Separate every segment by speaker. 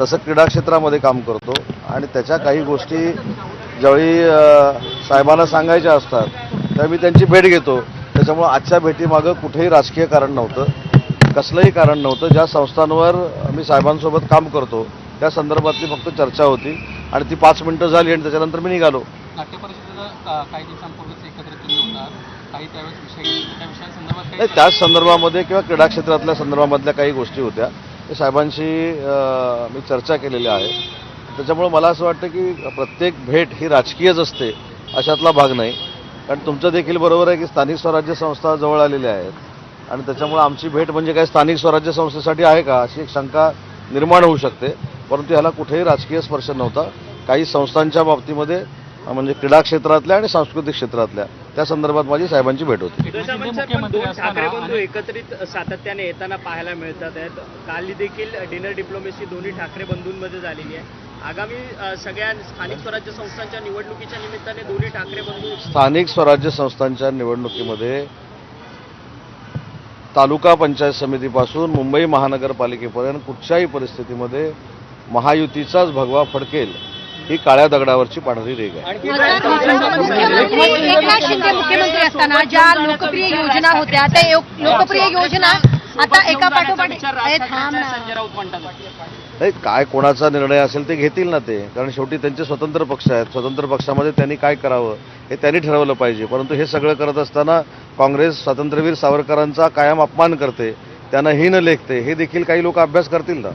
Speaker 1: तसं क्रीडा क्षेत्रामध्ये काम करतो. आणि त्याच्या काही गोष्टी ज्यावेळी साहेबांना सांगायच्या असतात त्यावेळी मी त्यांची भेट घेतो. त्याच्यामुळं आजच्या भेटीमागं कुठेही राजकीय कारण नव्हतं. कसलंही कारण नव्हतं. ज्या संस्थांवर मी साहेबांसोबत काम करतो त्या संदर्भातली फक्त चर्चा होती. आणि ती पाच मिनटं झाली आणि त्याच्यानंतर मी निघालो.
Speaker 2: काही दिवसांपूर्वीच एकत्रित
Speaker 1: त्याच संदर्भामध्ये किंवा क्रीडा क्षेत्रातल्या संदर्भामधल्या काही गोष्टी होत्या. साहेबांशी मी चर्चा केलेल्या आहे. त्याच्यामुळं मला असं वाटतं की प्रत्येक भेट ही राजकीयच असते अशातला भाग नाही. कारण तुमचं देखील बरोबर आहे की स्थानिक स्वराज्य संस्था जवळ आलेल्या आहेत. आणि त्याच्यामुळं आमची भेट म्हणजे काय स्थानिक स्वराज्य संस्थेसाठी आहे का अशी एक शंका निर्माण होऊ शकते. परंतु ह्याला कुठेही राजकीय स्पर्श नव्हता. काही संस्थांच्या बाबतीमध्ये म्हणजे क्रीडा क्षेत्रातल्या आणि सांस्कृतिक क्षेत्रातल्या. त्या संदर्भात माझी साहेबांची भेट होती.
Speaker 3: बंधू एकत्रित सातत्याने येताना पाहायला मिळतात आहेत. काल देखील डिनर डिप्लोमेसी दोन्ही ठाकरे बंधूंमध्ये झालेली आहे. आगामी सगळ्या स्थानिक स्वराज्य संस्थांच्या निवडणुकीच्या निमित्ताने दोन्ही ठाकरे बंधू
Speaker 1: स्थानिक स्वराज्य संस्थांच्या निवडणुकीमध्ये तालुका पंचायत समितीपासून मुंबई महानगरपालिकेपर्यंत कुठच्याही परिस्थितीमध्ये महायुतीचाच भगवा फडकेल ही काळ्या दगडावरची पांढरी रेग आहे.
Speaker 4: मुख्यमंत्री एकनाथ शिंदे मुख्यमंत्री असताना ज्या लोकप्रिय योजना होत्या त्या लोकप्रिय योजना आता एका पाठोपाठ
Speaker 1: नाही काय कोणाचा निर्णय असेल ते घेतील ना ते. कारण शेवटी त्यांचे स्वतंत्र पक्ष आहेत. स्वतंत्र पक्षामध्ये त्यांनी काय करावं हे त्यांनी ठरवलं पाहिजे. परंतु हे सगळं करत असताना काँग्रेस स्वातंत्र्यवीर सावरकरांचा कायम अपमान करते. त्यांना ही न लेखते हे देखील काही लोक अभ्यास करतील ना.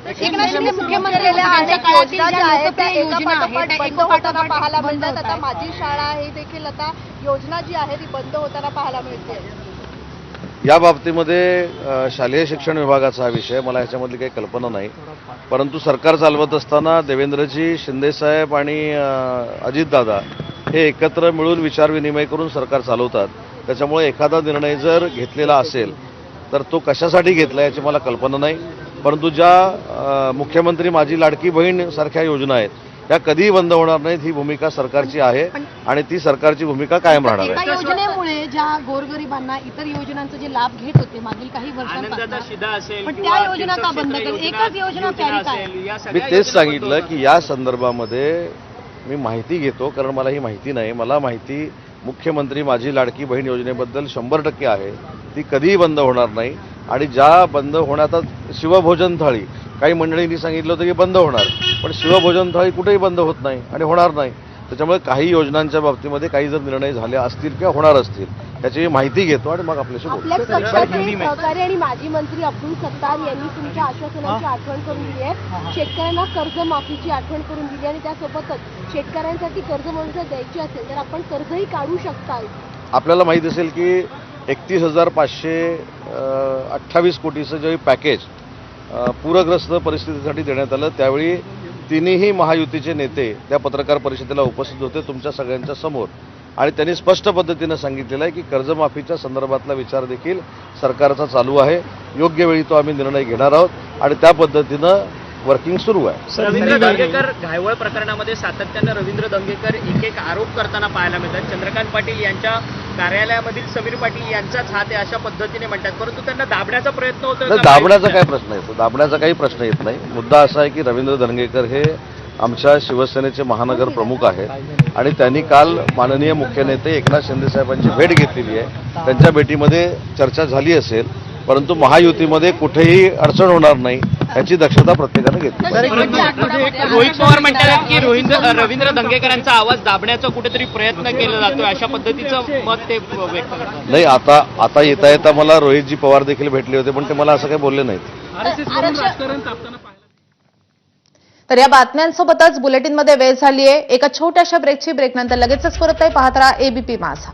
Speaker 5: पाहायला मिळतात. आता. माझी शाळा ही देखील आता योजना जी आहे ती बंद होताना पाहायला मिळते.
Speaker 1: या बाबतीमध्ये शालेय शिक्षण विभागाचा हा विषय मला ह्याच्यामधली काही कल्पना नाही. परंतु सरकार चालवत असताना देवेंद्रजी शिंदेसाहेब आणि अजितदादा हे एकत्र मिळून विचारविनिमय करून सरकार चालवतात. त्याच्यामुळे एखादा निर्णय जर घेतलेला असेल तर तो कशासाठी घेतला याची मला कल्पना नाही. परंतु ज्या मुख्यमंत्री माझी लाडकी बहीण सारख्या योजना आहेत त्या कधीही बंद होणार नाहीत ही भूमिका सरकारची आहे आणि ती सरकारची भूमिका कायम राहणार आहे.
Speaker 4: एका योजनेमुळे ज्या गोरगरिबांना इतर योजनांचा जे लाभ घेत होते मागील काही
Speaker 3: आनंदाचा
Speaker 4: वर्षांपासून
Speaker 1: मी तेच सांगितलं. की या संदर्भामध्ये मी माहिती घेतो कारण मला ही माहिती नाही. मला माहिती मुख्यमंत्री माझी लाडकी बहीण योजनेबद्दल शंभर टक्के आहे. ती कधीही बंद होणार नाही. आणि ज्या बंद होण्याचा शिवभोजन थाळी काही मंडळींनी सांगितलं होतं की बंद होणार पण शिवभोजन थाळी कुठेही बंद होत नाही आणि होणार नाही. त्याच्यामुळे काही योजनांच्या बाबतीमध्ये काही जर निर्णय झाले असतील किंवा होणार असतील त्याची माहिती घेतो आणि मग आपल्याशी बोलतो
Speaker 5: सहकारी आणि माजी मंत्री अब्दुल सत्तार यांनी तुमच्या आश्वासनाची आठवण करून दिली आहे. शेतकऱ्यांना कर्जमाफीची आठवण करून दिली आणि त्यासोबतच शेतकऱ्यांसाठी कर्जमाफी जर द्यायची असेल तर आपण कर्जही काढू शकताल
Speaker 1: आपल्याला माहीत असेल की एकतीस हजार पाचशे अठ्ठावीस कोटीचं जे पॅकेज पूरग्रस्त परिस्थितीसाठी देण्यात आलं त्यावेळी तिन्ही महायुतीचे नेते त्या पत्रकार परिषदेला उपस्थित होते तुमच्या सगळ्यांच्या समोर. आणि त्यांनी स्पष्ट पद्धतीनं सांगितलेलं आहे की कर्जमाफीच्या संदर्भातला विचार देखील सरकारचा चालू आहे. योग्य वेळी तो आम्ही निर्णय घेणार आहोत आणि त्या पद्धतीनं वर्किंग सुरू आहे.
Speaker 3: रवींद्र दंगेकर घायवळ प्रकरणामध्ये सातत्यानं रवींद्र दंगेकर एक एक आरोप करताना पाहायला मिळतात. चंद्रकांत पाटील यांच्या कार्यालयामधील समीर पाटील यांचाच हात आहे अशा पद्धतीने म्हणतात. परंतु त्यांना दाबण्याचा प्रयत्न होतो
Speaker 1: दाबण्याचा काय प्रश्न येतो दाबण्याचा काही प्रश्न येत नाही. मुद्दा असा आहे की रवींद्र धनगेकर हे आमच्या शिवसेनेचे महानगर प्रमुख आहेत. आणि त्यांनी काल माननीय मुख्य नेते एकनाथ शिंदे साहेबांची भेट घेतलेली आहे. त्यांच्या भेटीमध्ये चर्चा झाली असेल परंतु महायुतीमध्ये कुठेही अडचण होणार नाही याची दक्षता प्रत्येकाने घेतली
Speaker 3: परंतु रोहित पवार म्हणतात की रोहित रवींद्र दंगेकरांचा आवाज दाबण्याचा कुठेतरी प्रयत्न केला जातोय अशा पद्धतीचं मत ते व्यक्त करतात.
Speaker 1: नाही आता आता येता येता मला रोहितजी पवार देखील भेटले होते पण ते मला असं काही बोलले नाहीत.
Speaker 6: तर या बातम्यांसोबतच बुलेटिनमध्ये वेळ झाली आहे एका छोट्याशा ब्रेकची ब्रेक नंतर लगेचच परत आहे पाहत राहा एबीपी माझा.